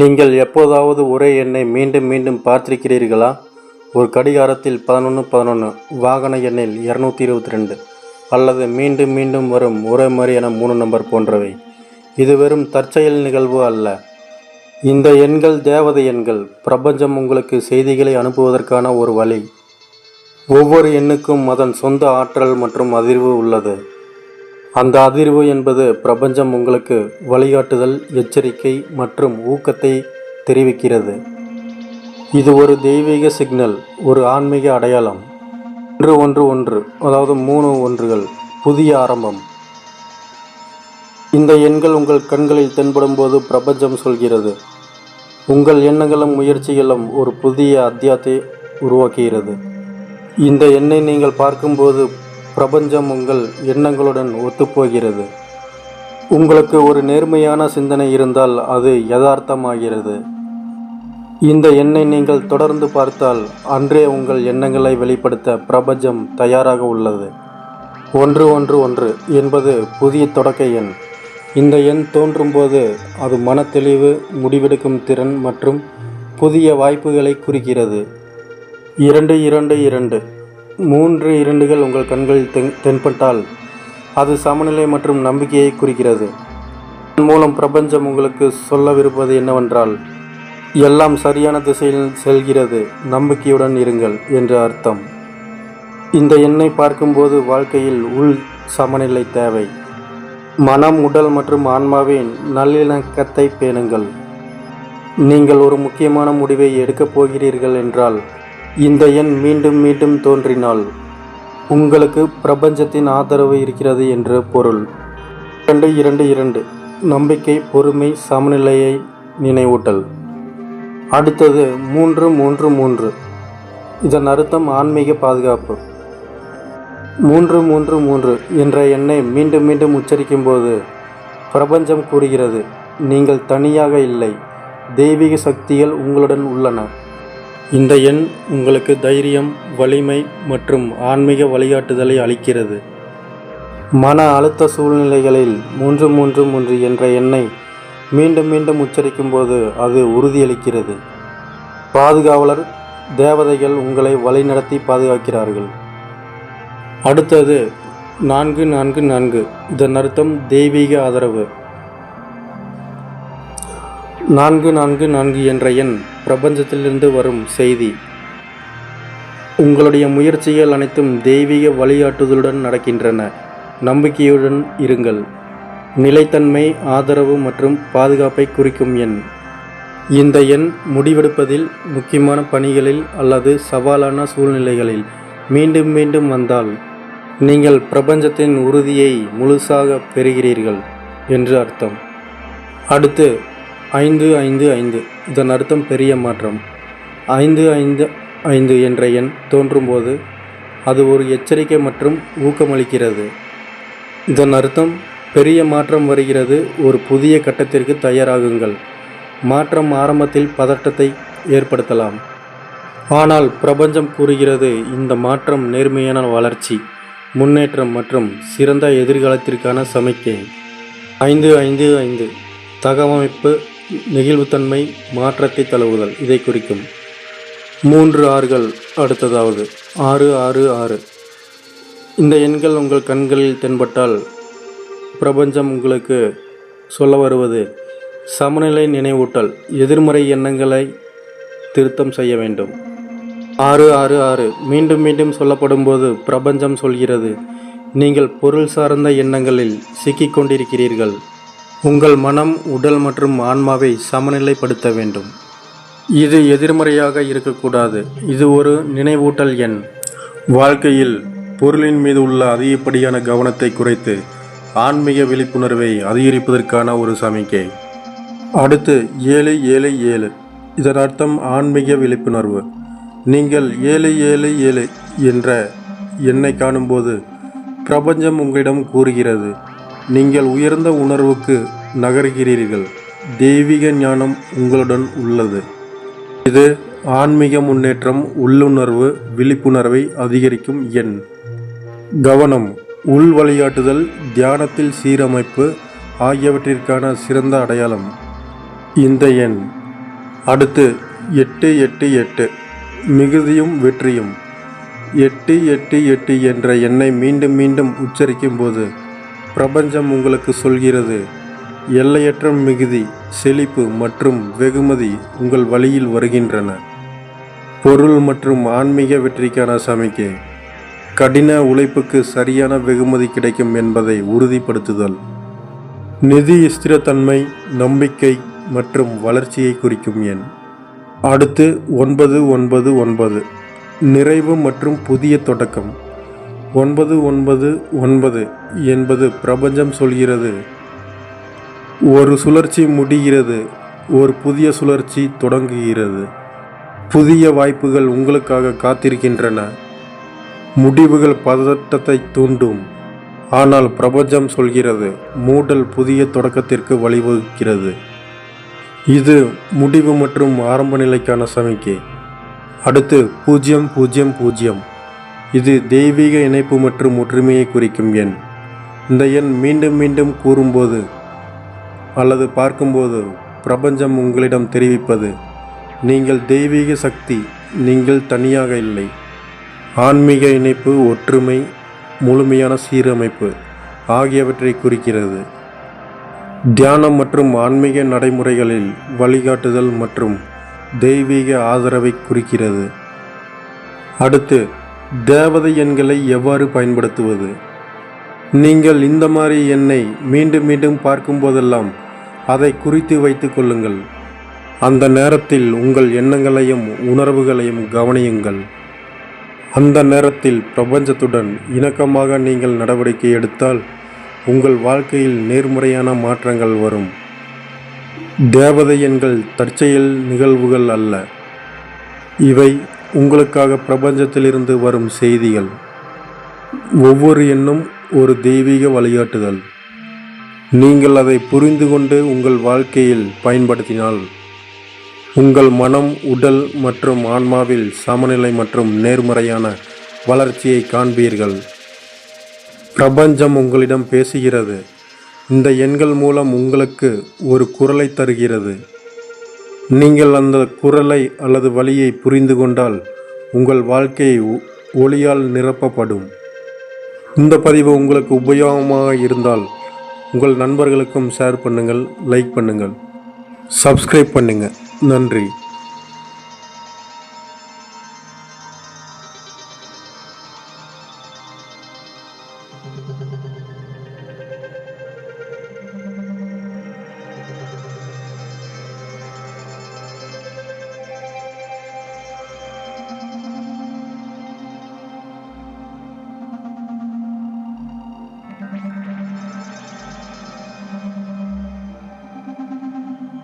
நீங்கள் எப்போதாவது ஒரே எண்ணை மீண்டும் மீண்டும் பார்த்திருக்கிறீர்களா? ஒரு கடிகாரத்தில் பதினொன்று பதினொன்று வாகன எண்ணில் இரநூத்தி இருபத்தி ரெண்டு அல்லது மீண்டும் மீண்டும் வரும் ஒரே மாதிரியான மூணு நம்பர் போன்றவை. இது வெறும் தற்செயல் நிகழ்வு அல்ல. இந்த எண்கள் தேவதை எண்கள். பிரபஞ்சம் உங்களுக்கு செய்திகளை அனுப்புவதற்கான ஒரு வழி. ஒவ்வொரு எண்ணுக்கும் அதன் சொந்த ஆற்றல் மற்றும் அதிர்வு உள்ளது. அந்த அதிர்வு என்பது பிரபஞ்சம் உங்களுக்கு வழிகாட்டுதல் எச்சரிக்கை மற்றும் ஊக்கத்தை தெரிவிக்கிறது. இது ஒரு தெய்வீக சிக்னல் ஒரு ஆன்மீக அடையாளம். ஒன்று ஒன்று ஒன்று அதாவது மூணு ஒன்றுகள் புதிய ஆரம்பம். இந்த எண்கள் உங்கள் கண்களில் தென்படும் போது பிரபஞ்சம் சொல்கிறது. உங்கள் எண்ணங்களும் முயற்சிகளும் ஒரு புதிய அத்தியாயத்தை உருவாக்குகிறது. இந்த எண்ணை நீங்கள் பார்க்கும்போது பிரபஞ்சம் உங்கள் எண்ணங்களுடன் ஒத்துப்போகிறது. உங்களுக்கு ஒரு நேர்மையான சிந்தனை இருந்தால் அது யதார்த்தமாகிறது. இந்த எண்ணை நீங்கள் தொடர்ந்து பார்த்தால் அன்றே உங்கள் எண்ணங்களை வெளிப்படுத்த பிரபஞ்சம் தயாராக உள்ளது. ஒன்று ஒன்று ஒன்று என்பது புதிய தொடக்க எண். இந்த எண் தோன்றும்போது அது மனத்தெளிவு முடிவெடுக்கும் திறன் மற்றும் புதிய வாய்ப்புகளை குறிக்கிறது. இரண்டு இரண்டு இரண்டு. மூன்று இரண்டுகள் உங்கள் கண்களில் தென் தென்பட்டால் அது சமநிலை மற்றும் நம்பிக்கையை குறிக்கிறது. இதன் மூலம் பிரபஞ்சம் உங்களுக்கு சொல்லவிருப்பது என்னவென்றால் எல்லாம் சரியான திசையில் செல்கிறது நம்பிக்கையுடன் இருங்கள் என்று அர்த்தம். இந்த எண்ணை பார்க்கும்போது வாழ்க்கையில் உள் சமநிலை தேவை. மனம் உடல் மற்றும் ஆன்மாவின் நல்லிணக்கத்தை பேணுங்கள். நீங்கள் ஒரு முக்கியமான முடிவை எடுக்கப் போகிறீர்கள் என்றால் இந்த எண் மீண்டும் மீண்டும் தோன்றினால் உங்களுக்கு பிரபஞ்சத்தின் ஆதரவு இருக்கிறது என்று பொருள். இரண்டு இரண்டு இரண்டு. நம்பிக்கை பொறுமை சமநிலையை நினைவூட்டல். அடுத்தது மூன்று மூன்று மூன்று. இதன் அர்த்தம் ஆன்மீக பாதுகாப்பு. மூன்று மூன்று மூன்று என்ற எண்ணை மீண்டும் மீண்டும் உச்சரிக்கும்போது பிரபஞ்சம் கூறுகிறது நீங்கள் தனியாக இல்லை தெய்வீக சக்திகள் உங்களுடன் உள்ளன. இந்த எண் உங்களுக்கு தைரியம் வலிமை மற்றும் ஆன்மீக வழிகாட்டுதலை அளிக்கிறது. மன அழுத்த சூழ்நிலைகளில் மூன்று மூன்று மூன்று என்ற எண்ணை மீண்டும் மீண்டும் உச்சரிக்கும்போது அது உறுதியளிக்கிறது. பாதுகாவலர் தேவதைகள் உங்களை வழிநடத்தி பாதுகாக்கிறார்கள். அடுத்தது நான்கு நான்கு நான்கு. இதன் அர்த்தம் தெய்வீக ஆதரவு. நான்கு நான்கு நான்கு என்ற எண் பிரபஞ்சத்திலிருந்து வரும் செய்தி. உங்களுடைய முயற்சிகள் அனைத்தும் தெய்வீக வழிகாட்டுதலுடன் நடக்கின்றன. நம்பிக்கையுடன் இருங்கள். நிலைத்தன்மை ஆதரவு மற்றும் பாதுகாப்பை குறிக்கும் எண். இந்த எண் முடிவெடுப்பதில் முக்கியமான பணிகளில் அல்லது சவாலான சூழ்நிலைகளில் மீண்டும் மீண்டும் வந்தால் நீங்கள் பிரபஞ்சத்தின் உறுதியை முழுசாக பெறுகிறீர்கள் என்று அர்த்தம். அடுத்து ஐந்து ஐந்து ஐந்து. இதன் அர்த்தம் பெரிய மாற்றம். ஐந்து ஐந்து ஐந்து என்ற எண் தோன்றும்போது அது ஒரு எச்சரிக்கை மற்றும் ஊக்கமளிக்கிறது. இதன் அர்த்தம் பெரிய மாற்றம் வருகிறது ஒரு புதிய கட்டத்திற்கு தயாராகுங்கள். மாற்றம் ஆரம்பத்தில் பதட்டத்தை ஏற்படுத்தலாம். ஆனால் பிரபஞ்சம் கூறுகிறது இந்த மாற்றம் நேர்மையான வளர்ச்சி முன்னேற்றம் மற்றும் சிறந்த எதிர்காலத்திற்கான சமிக்கை ஐந்து ஐந்து ஐந்து. தகவமைப்பு நெகிழ்வுத்தன்மை மாற்றத்தை தழுவுதல் இதை குறிக்கும். மூன்று ஆறுகள் அடுத்ததாவது. ஆறு ஆறு ஆறு. இந்த எண்கள் உங்கள் கண்களில் தென்பட்டால் பிரபஞ்சம் உங்களுக்கு சொல்ல வருவது சமநிலை நினைவூட்டல் எதிர்மறை எண்ணங்களை திருத்தம் செய்ய வேண்டும். ஆறு ஆறு ஆறு. மீண்டும் மீண்டும் சொல்லப்படும்போது பிரபஞ்சம் சொல்கிறது நீங்கள் பொருள் சார்ந்த எண்ணங்களில் சிக்கிக் கொண்டிருக்கிறீர்கள் உங்கள் மனம் உடல் மற்றும் ஆன்மாவை சமநிலைப்படுத்த வேண்டும். இது எதிர்மறையாக இருக்கக்கூடாது. இது ஒரு நினைவூட்டல் எண். வாழ்க்கையில் பொருளின் மீது உள்ள அதிகப்படியான கவனத்தை குறைத்து ஆன்மீக விழிப்புணர்வை அதிகரிப்பதற்கான ஒரு சமிக்கை. அடுத்து ஏழு ஏழு ஏழு. இதன் அர்த்தம் ஆன்மீக விழிப்புணர்வு. நீங்கள் ஏழு ஏழு ஏழு என்ற எண்ணை காணும்போது பிரபஞ்சம் உங்களிடம் கூறுகிறது. நீங்கள் உயர்ந்த உணர்வுக்கு நகர்கிறீர்கள். தெய்வீக ஞானம் உங்களுடன் உள்ளது. இது ஆன்மீக முன்னேற்றம் உள்ளுணர்வு விழிப்புணர்வை அதிகரிக்கும் எண். கவனம் உள் வழிகாட்டுதல் தியானத்தில் சீரமைப்பு ஆகியவற்றிற்கான சிறந்த அடையாளம். இந்த எண். அடுத்து எட்டு எட்டு எட்டு. மிகுதியும் வெற்றியும். எட்டு எட்டு எட்டு என்ற எண்ணை மீண்டும் மீண்டும் உச்சரிக்கும் போது பிரபஞ்சம் உங்களுக்கு சொல்கிறது எல்லையற்ற மிகுதி செழிப்பு மற்றும் வெகுமதி உங்கள் வழியில் வருகின்றன. பொருள் மற்றும் ஆன்மீக வெற்றிக்கான சமிக்கை கடின உழைப்புக்கு சரியான வெகுமதி கிடைக்கும் என்பதை உறுதிப்படுத்துதல். நிதி ஸ்திரத்தன்மை நம்பிக்கை மற்றும் வளர்ச்சியை குறிக்கும் எண். அடுத்து ஒன்பது ஒன்பது ஒன்பது நிறைவு மற்றும் புதிய தொடக்கம். ஒன்பது ஒன்பது ஒன்பது என்பது பிரபஞ்சம் சொல்கிறது. ஒரு சுழற்சி முடிகிறது ஒரு புதிய சுழற்சி தொடங்குகிறது. புதிய வாய்ப்புகள் உங்களுக்காக காத்திருக்கின்றன. முடிவுகள் பதட்டத்தை தூண்டும். ஆனால் பிரபஞ்சம் சொல்கிறது மூடல் புதிய தொடக்கத்திற்கு வழிவகுக்கிறது. இது முடிவு மற்றும் ஆரம்ப நிலைக்கான சமிக்கை. அடுத்து பூஜ்ஜியம் பூஜ்ஜியம் பூஜ்ஜியம் இது தெய்வீக இணைப்பு மற்றும் ஒற்றுமையை குறிக்கும் எண். இந்த எண் மீண்டும் மீண்டும் கூறும்போது அல்லது பார்க்கும்போது பிரபஞ்சம் உங்களிடம் தெரிவிப்பது நீங்கள் தெய்வீக சக்தி நீங்கள் தனியாக இல்லை. ஆன்மீக இணைப்பு ஒற்றுமை முழுமையான சீரமைப்பு ஆகியவற்றை குறிக்கிறது. தியானம் மற்றும் ஆன்மீக நடைமுறைகளில் வழிகாட்டுதல் மற்றும் தெய்வீக ஆதரவை குறிக்கிறது. அடுத்து தேவதை எண்களை எவ்வாறு பயன்படுத்துவது? நீங்கள் இந்த மாதிரி எண்ணை மீண்டும் மீண்டும் பார்க்கும்போதெல்லாம் அதை குறித்து வைத்து கொள்ளுங்கள். அந்த நேரத்தில் உங்கள் எண்ணங்களையும் உணர்வுகளையும் கவனியுங்கள். அந்த நேரத்தில் பிரபஞ்சத்துடன் இணக்கமாக நீங்கள் நடவடிக்கை எடுத்தால் உங்கள் வாழ்க்கையில் நேர்முறையான மாற்றங்கள் வரும். தேவதை எண்கள் தற்செயல் நிகழ்வுகள் அல்ல. இவை உங்களுக்காக பிரபஞ்சத்திலிருந்து வரும் செய்திகள். ஒவ்வொரு எண்ணும் ஒரு தெய்வீக வழிகாட்டுதல். நீங்கள் அதை புரிந்து கொண்டு உங்கள் வாழ்க்கையில் பயன்படுத்தினால் உங்கள் மனம் உடல் மற்றும் ஆன்மாவில் சமநிலை மற்றும் நேர்மறையான வளர்ச்சியை காண்பீர்கள். பிரபஞ்சம் உங்களிடம் பேசுகிறது. இந்த எண்கள் மூலம் உங்களுக்கு ஒரு குரலை தருகிறது. நீங்கள் அந்த குரலை அல்லது வழியை புரிந்து கொண்டால் உங்கள் வாழ்க்கையை ஒ- ஒளியால் நிரப்பப்படும். இந்த பதிவு உங்களுக்கு உபயோகமாக இருந்தால் உங்கள் நண்பர்களுக்கும் ஷேர் பண்ணுங்கள் லைக் பண்ணுங்கள். சப்ஸ்கிரைப் பண்ணுங்கள் நன்றி.